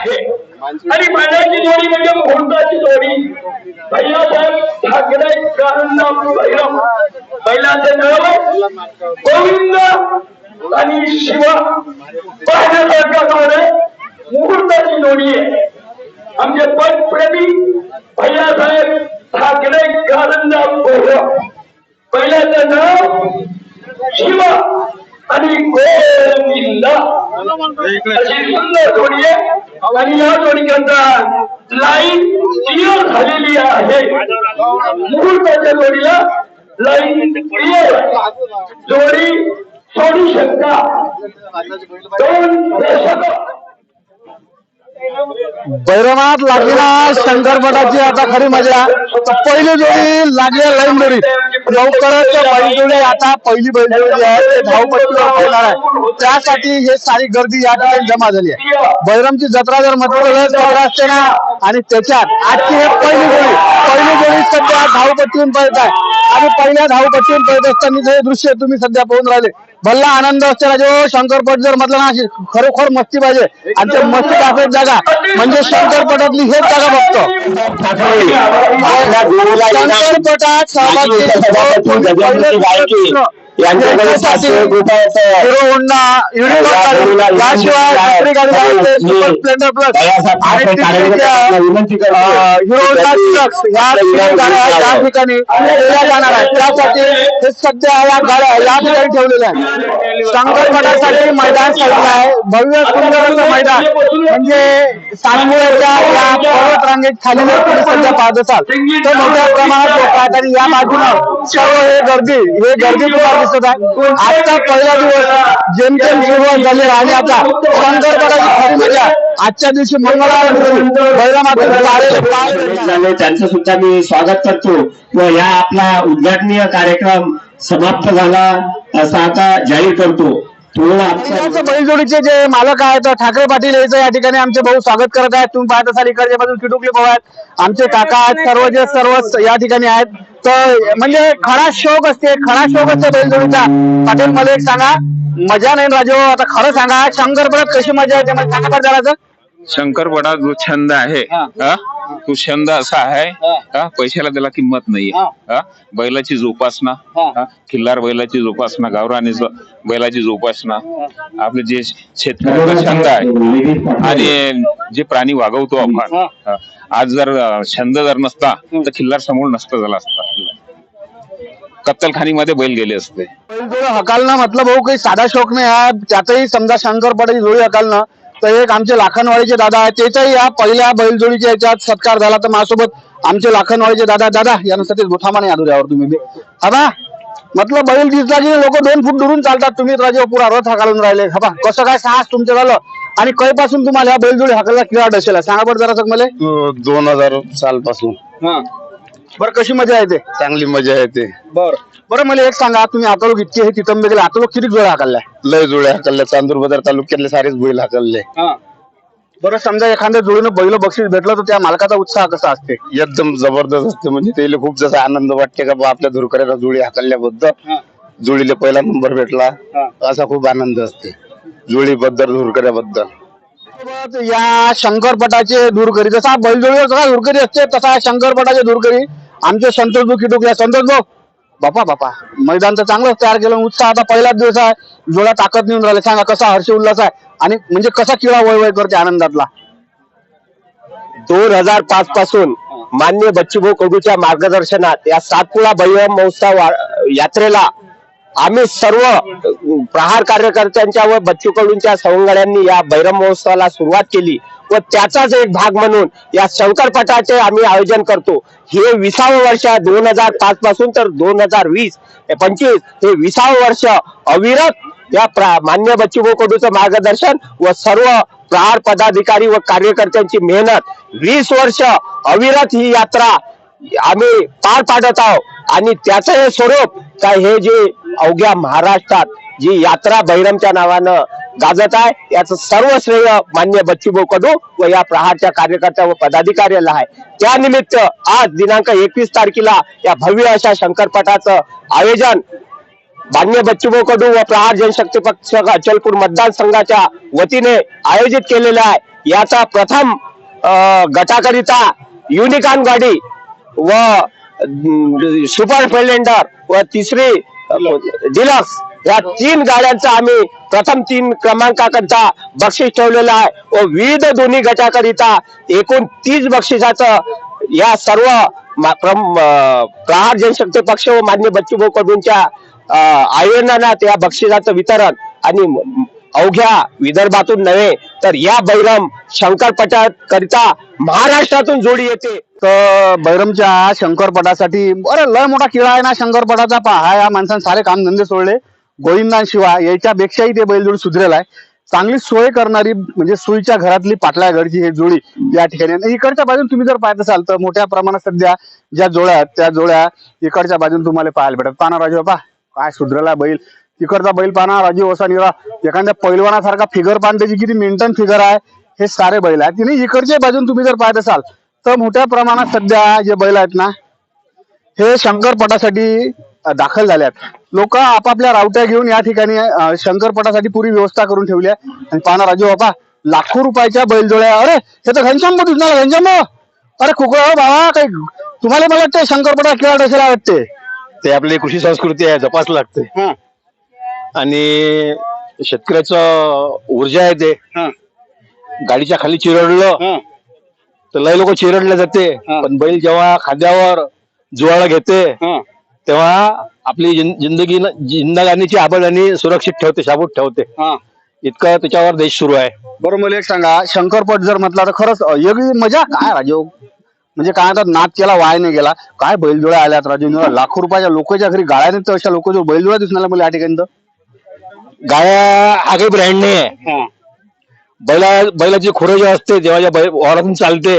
आहे. आणि बैलाची जोडी म्हणजे मुहूर्ताची जोडी. भैयासाहेब ठाकरे कारंजा भैरव बैलाचं नाव गोविंद आणि शिवा. पाहण्यासारखं मुहूर्ताची जोडी आहे. आमचे पदप्रेमी भैयासाहेब ठाकरे कारंजा भैरव पहिल्याचं नाव शिवा आणि गोविंद. अशी सुंदर जोडी आहे. आणि या जोडीकरता लाईन क्लिअर झालेली आहे. मुहूर्ताच्या जोडीला लाईन क्लिअर जोडी सोडू शकता. दोन बैरवनाथ लागली ना शंकरपटाची आता खरी मजा. पहिली जोडी लागली लाईन जोडी. लवकरच बैल जोडी आता पहिली बैल जोडी आहे ते धावपट्टीवर होणार आहे. त्यासाठी हे सारी गर्दी या ठिकाणी जमा झाली आहे. बैरमची जत्रा जर म्हटलं तर असते ना आणि त्याच्यात आजची हे पहिली जोडी पहिली जोडी सध्या धावपट्टीहून पळत आहे. आणि पहिल्या धावपट्टीहून पळत असताना हे दृश्य तुम्ही सध्या पाहून राहिले भल्ला आनंद असते राजे हो शंकरपट जर म्हटलं ना खरोखर मस्ती पाहिजे. आणि ते मस्ती टाकायची जागा म्हणजे शंकरपटातली हेच जागा बघतो. शंकरपटात सहभागी यांच्याकडे सातशे रुपयाचं हिरो होंडा युनिकॉर्न गाडी याशिवाय दुसरी गाडी आहे ते सुपर स्प्लेंडर प्लस आणि तिसरीच्या, अं, हिरो होंडा डिलक्स ह्या तीन गाड्या या ठिकाणी. केल्या जाणार आहेत त्यासाठी हे सध्या या गाड्या या ठिकाणी ठेवलेल्या आहेत. मैदान सजलं आहे. भव्य सुंदर असं मैदान. म्हणजे सांगोळ्याच्या या पर्वत रांगेत खाली जर तुम्ही सध्या पाहत असाल. तर मोठ्या प्रमाणात लोक आहेत आणि या बाजूनं सर्व हे गर्दी हे गर्दी तुम्हाला दिसत आहे. आजचा पहिला दिवस जेमतेम सुरुवात झाली आणि आता आजच्या दिवशी मंगळवार त्यांचं सुद्धा मी स्वागत करतो. व या आपला उद्घाटनीय कार्यक्रम समाप्त झाला. असा आता जाहीर करतो. बैलजोडीचे जे मालक आहेत ठाकरे पाटील याचं या ठिकाणी आमचे भाऊ स्वागत करत आहेत. तुम्ही पाहत असाल इकडच्या बाजून किटुकले भाऊ आहेत. आमचे काका आहेत सर्व जे सर्व या ठिकाणी आहेत. तर म्हणजे खरा शौक असते खरा शौक असतो बैलजोडीचा. पाटील मला एक सांगा. मजा नाही राजू आता खरं सांगा. शंकरपणात कशी मजा येते? मला सांगा बरं जरासं. शंकरपडा जो छंद आहे हा, तो छंद असा आहे हा, पैशाला त्याला किंमत नाहीये हा, बैलाची जोपासना हा, खिल्लार बैलाची जोपासना गावरानी जो- बैलाची जोपासना. आपले जे शेतकऱ्याचा छंद आहे आणि जे प्राणी वागवतो आपण हा, आज जर छंद जर नसता तर खिल्लार समोर नसता झाला असता. कत्तलखानीमध्ये बैल गेले असते. हकालणं म्हटलं भाऊ काही साधा शौक नाही आहे त्यातही समजा शंकरपटाची जोडी हकालणं तर एक आमचे लाखनवाडीचे दादा आहेत. त्याचाही या पहिल्या बैलजोडीच्या याच्यात सत्कार झाला तर माझ्यासोबत आमचे लाखनवाडीचे दादा दादा यानुसार गोठामा नाही यावर तुम्ही बी. हबा म्हटलं बैल दिसला की लोक दोन फूट दुरून चालतात. तुम्ही राजे पुरा रथ हाकालून राहिले. हबा कसं काय साहस तुमचं झालं? आणि कैपासून तुम्हाला या बैलजोडी हाकायला किंवा डसेला? सांगा बरं जरा मला दोन हजार साल पासून बरं कशी मजा येते चांगली मजा येते बरं. बरं मला एक सांगा तुम्ही हाकलोक इतके हे तिथं गेले हाकलोक किती जोड्या हाकलल्या. लय जुळ्या हाकलल्या चांदूर बाजार तालुक्यातले सारेच बैल हाकलले. बरं समजा एखाद्या जोडीनं बैल बक्षीस भेटलं तर त्या मालकाचा उत्साह कसा असते? एकदम जबरदस्त असते म्हणजे त्याला खूप जसा आनंद वाटते का बा आपल्या धुरकऱ्याला जुळी हाकलल्याबद्दल. जुळीला पहिला नंबर भेटला असा खूप आनंद असते जुळीबद्दल धुरकऱ्याबद्दल. या शंकरपटाचे दूरकरी जसा बैलजोडीवर जसा दूरकरी असते तसा शंकरपटाचे दूरकरी आमचे संतोष भाऊ किटुकले संतोष भाऊ. बापा बापा. मैदान तर चांगलंच तयार केलं उत्साह आता पहिलाच दिवस आहे. जोडा ताकद नेऊन राहिले. सांगा कसा हर्ष उल्हास आहे? आणि म्हणजे कसा किळा वय वय करते आनंदातला? दोन हजार पाच पासून मान्य बच्चूभाऊ कडूच्या मार्गदर्शनात या सातपुडा बैरम महोत्सव वा- यात्रेला आम्ही सर्व प्रहार कार्यकर्त्यांच्या व बच्चू कडूंच्या सवंगड्यांनी या बैरम महोत्सवाला सुरुवात केली व त्याचाच एक भाग म्हणून या शंकरपटाचे आम्ही आयोजन करतो. हे विसावं वर्ष दोन हजार पाच पासून तर दोन हजार वीस पंचवीस हे विसावं वर्ष अविरत या प्रा- मान्य बच्चूभाऊ कडूचं मार्गदर्शन व सर्व प्रहार पदाधिकारी व कार्यकर्त्यांची मेहनत. वीस वर्ष अविरत ही यात्रा आम्ही पार पाडत आहोत. आणि त्याचं हे स्वरूप काय हे जे अवघ्या महाराष्ट्रात जी यात्रा बहिरमच्या नावानं गाजत आहे याचं सर्व श्रेय मान्य बच्चूभाऊ कडू व या प्रहारच्या कार्यकर्त्या व पदाधिकाऱ्याला आहे. त्यानिमित्त आज दिनांक एकवीस तारखेला या भव्य अशा शंकरपटाचं आयोजन मान्य बच्चूभाऊ कडू व प्रहार जनशक्ती पक्ष अचलपूर मतदारसंघाच्या वतीने आयोजित केलेलं आहे. याचा प्रथम गटाकरिता युनिकॉन गाडी व सुपर स्प्लेंडर व तिसरी डिलक्स या तीन गाड्यांचा आम्ही प्रथम तीन क्रमांकाकरता बक्षीस ठेवलेलं आहे व विविध दोन्ही गटाकरिता एकूण तीस बक्षिसाचं या सर्व प्रहार जनशक्ती पक्ष व मान्य बच्चूभाऊ कडूंच्या आयोजनात या बक्षिसाचं वितरण आणि अवघ्या विदर्भातून नव्हे तर या बैरम शंकरपटा करिता महाराष्ट्रातून जोडी येते. तर बैरमच्या शंकरपटासाठी बरं लय मोठा किळा आहे ना शंकरपटाचा. पहा या माणसाने सारे काम धंदे सोडले. गोविंदांशिवाय याच्यापेक्षाही ते बैलजोडी सुधरेल आहे. चांगली सोय करणारी म्हणजे सोयीच्या घरातली पाटल्या घरची हे जोडी या ठिकाणी. इकडच्या बाजून तुम्ही जर पाहत असाल तर मोठ्या प्रमाणात सध्या ज्या जोड्या आहेत त्या जोड्या इकडच्या बाजून तुम्हाला पाहायला भेटतात. पाना राजू बाबा काय सुधरला बैल? तिकडचा बैल पाना राजू असा निरा एखाद्या पैलवानासारखा फिगर पान त्याची किती मेंटेन फिगर आहे हे सारे बैल आहेत. तिने इकडच्या बाजून तुम्ही जर पाहत असाल तर मोठ्या प्रमाणात सध्या जे बैल आहेत ना हे शंकरपटासाठी दाखल झाले आहेत. लोक आपापल्या रावट्या घेऊन या ठिकाणी शंकरपटासाठी पुरी व्यवस्था करून ठेवली आहे. आणि पाना राजू बाबा लाखो रुपयाच्या बैलजोड्या अरे हे तर घनश्याम दिसणार घनश्याम अरे कुकळ बाबा काही तुम्हाला मला वाटतं शंकरपटा खेळात असेल वाटते ते आपली कृषी संस्कृती आहे जपास लागते. हा. आणि शेतकऱ्याचं ऊर्जा आहे ते. गाडीच्या खाली चिरडलं तर लय लोक चिरडले जाते. पण बैल जेव्हा खांद्यावर जुवाळा घेते तेव्हा आपली जिंदगी जिंदगानीची आबदानी सुरक्षित ठेवते शाबूत ठेवते. इतकं त्याच्यावर देश सुरू आहे. बरं मला एक सांगा शंकरपट जर म्हटला तर खरंच वेगळी मजा काय राजू? म्हणजे काय आता नाच केला वाय नाही गेला काय बैलजोड्या आल्यात राजू? लाखो रुपयाच्या लोकांच्या घरी गाळ्याने तर अशा लोक जो बैलजोड्या दिसणार मला या ठिकाणी. गाया आगे ब्रँड नाही आहे बैला बैलाची खुरं जे असते जेव्हा बैल वावरातून चालते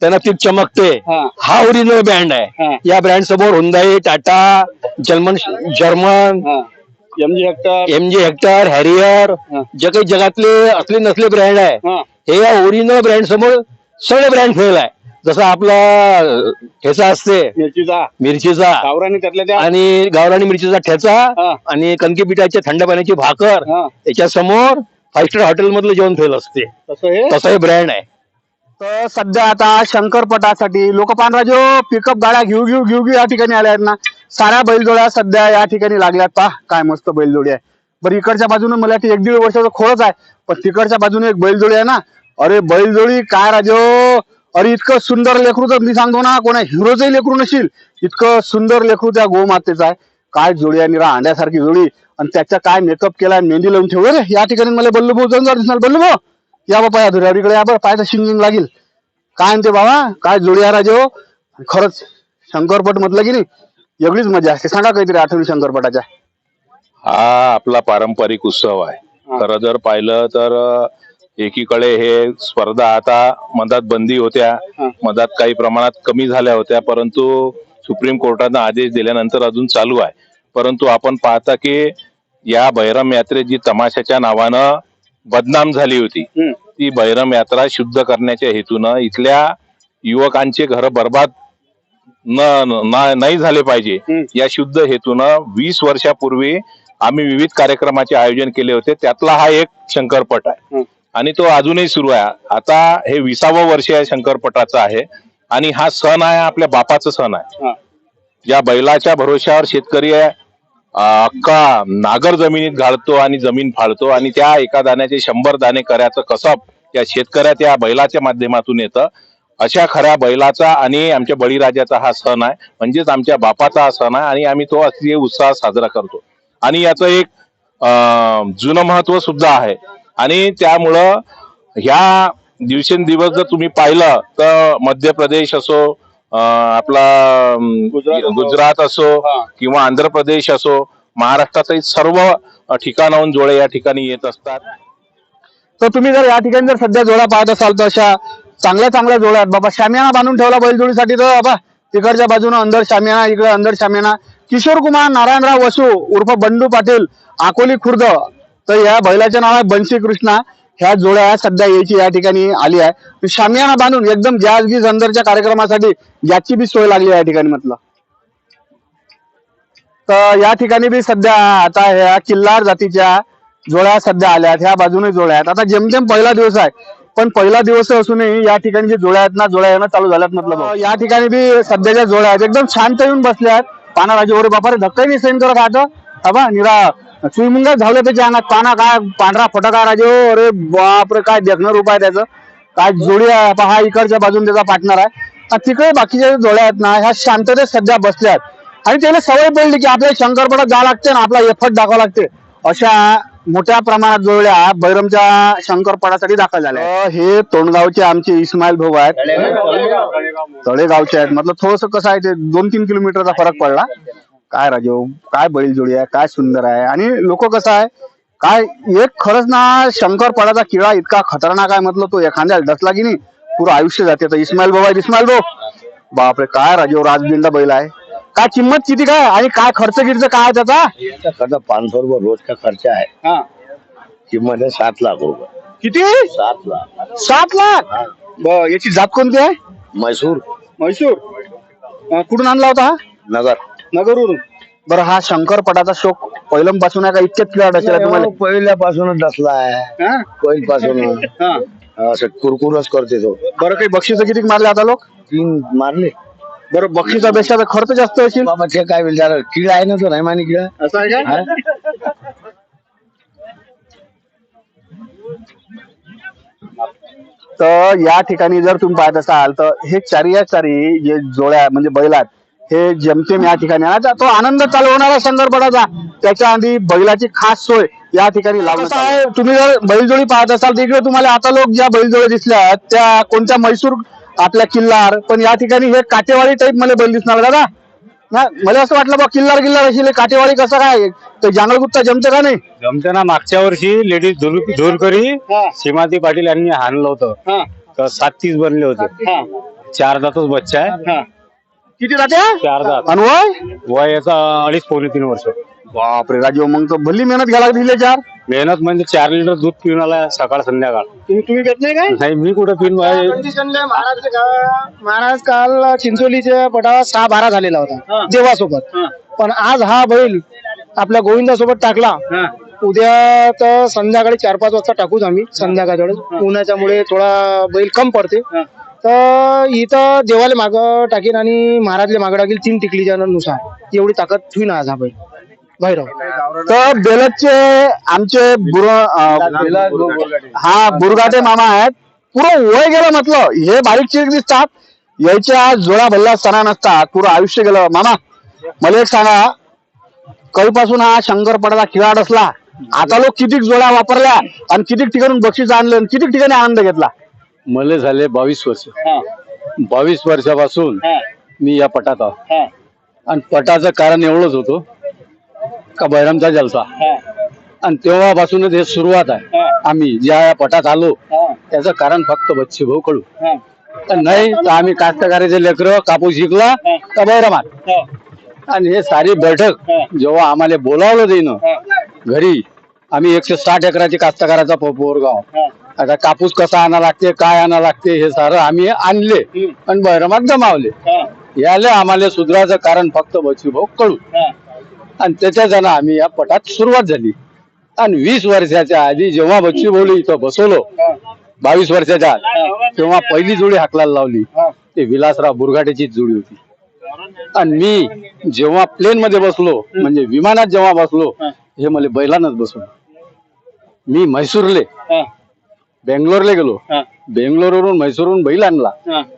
त्यांना ती चमकते. हा. हा ओरिजिनल ब्रँड हा. आहे या ब्रँड समोर Hyundai Tata German German MG Hector M G Hector Harrier हा. जे काही जगातले असले नसले ब्रँड आहे. हा. हे या ओरिजिनल ब्रँड समोर सगळे ब्रँड फेल आहे. जसं आपला ठेचा असते. मिरचीचा. मिरचीचा. गावरानी त्यातल्या त्या. आणि गावरानी मिरचीचा हा. ठेचा आणि कणकी पिठाच्या थंड पाण्याची भाकर हा. याच्या समोर फाईव्ह स्टार हॉटेल मधलं जेवण फेल असते. तसं हे? तसं ब्रँड आहे. तर सध्या आता शंकरपटासाठी लोक पानराजो पिकअप गाड्या घेऊ घेऊ घेऊ घेऊ या ठिकाणी आल्या आहेत ना. साऱ्या बैलजोड्या सध्या या ठिकाणी लागल्यात. पहा काय मस्त बैलजोडी आहे. बरं इकडच्या बाजूने मला वाटतं एक दीड वर्षाचा खोळच आहे. पण तिकडच्या बाजूने एक बैलजोडी आहे ना. अरे बैलजोडी काय राजो? अरे इतकं सुंदर लेकरू तर मी सांगतो ना कोणा हिरोचंही लेकरू नशील. इतकं सुंदर लेकरू त्या गोमातेचं आहे. काय जोडी आहे निरा अंड्यासारखी जोडी. आणि त्याचा काय मेकअप केला मेहंदी लावून ठेवलं रे? या ठिकाणी मला बल्लू भाऊ जंजार दिसणार. बल्लू भाऊ या बापा या धुऱ्यावरीकडे या बरं पायचं शिंगिंग लागेल. काय म्हणते बाबा? काय जोडी आहे राजे हो? खरंच शंकरपट म्हटलं की नाही एवढीच मजा असते. सांगा काहीतरी आठवणी शंकरपटाच्या. हा आपला पारंपरिक उत्सव आहे. खरं जर पाहिलं तर एकीकडे हे स्पर्धा आता मधात बंदी होत्या. मधात काही प्रमाणात कमी झाल्या होत्या परंतु सुप्रीम कोर्टानं आदेश दिल्यानंतर अजून चालू आहे. परंतु आपण पाहता की या बैरम यात्रेत जी तमाशाच्या नावानं बदनाम झाली होती ती बैरम यात्रा शुद्ध करण्याच्या हेतूनं इथल्या युवकांचे घर बर्बाद नाही झाले पाहिजे. या शुद्ध हेतूनं वीस वर्षापूर्वी आम्ही विविध कार्यक्रमाचे आयोजन केले होते. त्यातला हा एक शंकरपट आहे. आणि तो अजूनही सुरू आहे. आता हे विसावं वर्ष या शंकरपटाचं आहे आणि हा सण आहे आपल्या बापाचा सण आहे. या बैलाच्या भरोश्यावर शेतकरी आहे, अं, अख्खा नागर जमिनीत घालतो आणि जमीन फाळतो आणि त्या एका दाण्याचे शंभर दाणे करायचं कसब या शेतकऱ्या त्या बैलाच्या माध्यमातून येतं. अशा खऱ्या बैलाचा आणि आमच्या बळीराजाचा हा सण आहे. म्हणजेच आमच्या बापाचा हा सण आहे आणि आम्ही तो अतिशय उत्साह साजरा करतो. आणि याचं एक जुनं महत्त्व सुद्धा आहे. आणि त्यामुळं ह्या दिवसेंदिवस जर तुम्ही पाहिलं तर मध्य प्रदेश असो आपला गुजरात असो. किंवा आंध्र प्रदेश असो महाराष्ट्रातही सर्व ठिकाणाहून जोडे या ठिकाणी येत असतात. तर तुम्ही जर या ठिकाणी जर सध्या जोड्या पाहत असाल तर अशा चांगल्या चांगल्या जोड्या आहेत. बाबा शामियाना बांधून ठेवला बैलजोडीसाठी तर बाबा तिकडच्या बाजूनं अंदर शामियाना इकडे अंदर शामियाना. किशोर कुमार नारायणराव वसू उर्फ बंडू पाटील अकोली खुर्द तर या बैलाच्या नाव आहे कृष्णा. ह्या जोड्या सध्या यायची या ठिकाणी आली आहे. शामियाना बांधून एकदम जाजगी अंदरच्या कार्यक्रमासाठी याची बी सोय लागली आहे या ठिकाणी म्हटलं. तर या ठिकाणी बी सध्या आता ह्या किल्लार जातीच्या जोड्या सध्या आल्यात ह्या बाजूने जोड्या आहेत. आता जेमतेम पहिला दिवस आहे पण पहिला दिवस असूनही या ठिकाणी जे जोड्या आहेत ना जोड्या येणं चालू झाल्यात म्हटलं या ठिकाणी बी सध्याच्या जोड्या आहेत. एकदम शांत येऊन बसल्या आहेत. पाना राजे ओरे बापा रे धक्काही नाही सहन करत आता अबा निरा चुईमुंगा झालं त्याच्या अंगात पाना काय पांढरा फटका राजे हो अरे बापरे काय देखणं रूप आहे त्याचं. काय जोडी आहे पहा हा इकडच्या बाजून त्याचा पार्टनर आहे. आणि तिकडे बाकीच्या जोड्या आहेत ना ह्या शांततेत सध्या बसल्यात आणि त्याला सवय पडली की आपल्याला शंकरपटात जावं लागते ना आपला एफर्ट दाखवावं लागते. अशा मोठ्या प्रमाणात जोड्या बैरमच्या शंकरपटासाठी दाखल झाल्या हे तोंडगावचे आमचे इस्माईल भाऊ आहेत. तळेगावचे आहेत. मतलब थोडस कसं आहे ते दोन तीन किलोमीटरचा फरक पडला. काय राजू? काय बैलजोडी आहे? काय सुंदर आहे? आणि लोक कसं आहे? काय एक खरंच ना शंकरपडाचा किडा इतका खतरनाक आहे म्हटलं तो एखाद्याला डसला की नाही पुरं आयुष्य जाते तर इस्माईल आहेत इस्माईल भाऊ. बापरे काय राजू राजबिंदा बैल आहे. काय किंमत किती काय? आणि काय खर्च गिर्च काय आहे त्याचा? याचा खर्च पाच सौ रुपये रोज का खर्चा है. किंमत है सात लाख रुपये. किती? सात लाख. सात लाख? ब- याची जात कोणती आहे? मैसूर म्हैसूर. अं, कुठून आणला होता हा? नगर. नगरवरून बरं हा शंकरपटाचा शोक पहिल्यापासून आहे का इतक्यात क्लिअर असेल तुम्हाला? पहिल्यापासूनच डसला आहे. हा? पहिल्यापासून हा. असं कुरकुरच करते तो. बरं काही बक्षीस किती मारले आता लोक? तीन मारले. बरं बक्षिसापेक्षा तर खर्च जास्त असेल बाबा ते काय विचार किडा आहे ना तो नाही मानी किडा? असं आहे का? तर या ठिकाणी जर तुम्ही पाहत असाल तर हे चारी या चारी जे जोड्या म्हणजे बैल आहेत हे जेमतेम या ठिकाणी. आता तो आनंद चालू होणारा शंकरपटाचा त्याच्या आधी बैलाची खास सोय या ठिकाणी आहे तुम्ही जर बैलजोडी पाहत असाल तर इकडे तुम्हाला आता लोक ज्या बैलजोडी दिसल्या त्या कोणत्या म्हैसूर आपल्या किल्लार पण या ठिकाणी हे काटेवाडी टाईप मला बैल दिसणार दादा ना मला असं वाटलं बा किल्लार किल्लार अशी हे काटेवाडी कसं काय? ते जांगलगुप्ता जमते का नाही? जमते ना मागच्या वर्षी लेडीज धुरकरी सीमाती पाटील यांनी हाणलं होतं. तर सात तीस बनले होते. चार दातच बच्चा आहे. किती जाते? चार दात आणि वय? वय याचा अडीच पावणे तीन वर्ष. बापरे राजीव मग तर भल्ली मेहनत घ्यायला लागली चार. मेहनत म्हणजे चार लिटर दूध पिऊन आला सकाळ संध्याकाळ. तुम्ही तुम्ही घेत नाही काय? नाही मी कुठं पिऊन महाराज महाराज काल चिंचोलीच्या पटावर सहा बारा झालेला होता देवासोबत पण आज हा बैल आपल्या गोविंदासोबत टाकला. उद्या तर संध्याकाळी चार पाच वाजता टाकूच आम्ही संध्याकाळी उन्हाच्यामुळे थोडा बैल कम पडते. तर इथं देवाले माग टाकीन आणि महाराजले माग टाकील तीन टिकलीच्या नुसार एवढी ताकद होईन आज हा बैल. भैरव. तर बेलदचे आमचे बुर हा बुरगाटे मामा आहेत. पुरं वय गेलं म्हटलं. हे बारीक चिक दिसतात. याच्या जोडा भल्ला सणा नसतात पुरं आयुष्य गेलं. मामा मला एक सांगा. कळीपासून हा शंकरपटाचा खिलाड असला आता लोक किती जोड्या वापरल्या आणि किती ठिकाणून बक्षीस आणले आणि किती ठिकाणी आनंद घेतला? मला झाले बावीस वर्ष. बावीस वर्षापासून मी या पटात आहो. आणि पटाचं कारण एवढंच होतं का बैरामचा जलसा. आणि तेव्हापासूनच हे सुरुवात आहे. आम्ही ज्या या पटात आलो त्याचं कारण फक्त बच्चे भाऊ आणि नाही तर आम्ही कास्तकाराचे लेकर कापूस शिकला का बैरामात आणि हे सारी बैठक जेव्हा आम्हाला बोलावलं जाईन घरी आम्ही एकशे साठ एकराची कास्तकाराचा प- पोरगाव. आता कापूस कसा आणा लागते काय आणा लागते हे सारं आम्ही आणले आणि बैरमात जमावले. याले आम्हाला सुधारायचं कारण फक्त बच्चू भाऊ कळू आणि त्याच्यानं आम्ही या पटात सुरुवात झाली. आणि वीस वर्षाच्या आधी जेव्हा बच्चू भाऊ इथं बसवलो बावीस वर्षाच्या तेव्हा पहिली जोडी हाकलायला लावली. ते विलासराव बुरघाटेचीच जोडी होती. आणि मी जेव्हा प्लेन मध्ये बसलो म्हणजे विमानात जेव्हा बसलो हे. मला बैलानच बसवलं. मी म्हैसूरले. बेंगलोरला गेलो. बेंगलोरवरून म्हैसूरहून बैल आणला.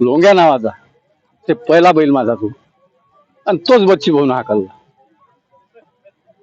लोंग्या नावाचा. ते पहिला बैल माझा तो. आणि तोच बच्ची भाऊन हाकलला.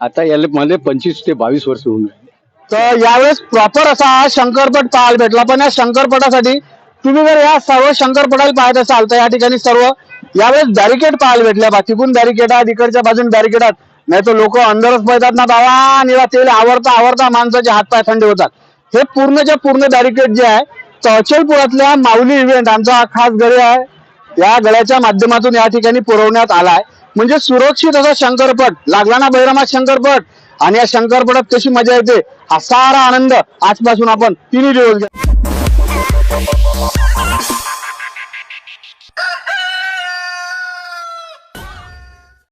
आता याला मला पंचवीस ते बावीस वर्ष होऊन गेले. तर यावेळेस प्रॉपर असा हा शंकरपट पाहायला भेटला. पण या शंकरपटासाठी तुम्ही जर या सर्व शंकरपटाला पाहत असाल तर या ठिकाणी सर्व यावेळेस बॅरिकेड पाहायला भेटल्या. बाकीकून बॅरिकेड आहेत इकडच्या बाजून बॅरिकेड आहेत. नाही तर लोक अंदरच पळतात ना बाबा. निरा तेल आवडता आवडता माणसाचे हातपाय थंड होतात. हे पूर्णच्या पूर्ण बॅरिकेड जे आहे चौचलपुरातल्या माऊली इव्हेंट आमचा खास गळे आहे. या गळ्याच्या माध्यमातून या ठिकाणी पुरवण्यात आलाय. म्हणजे सुरक्षित असा शंकरपट लागला ना बैरामात शंकरपट आणि या शंकरपटात कशी मजा येते हा सारा आनंद आजपासून आपण तिन्ही दिवस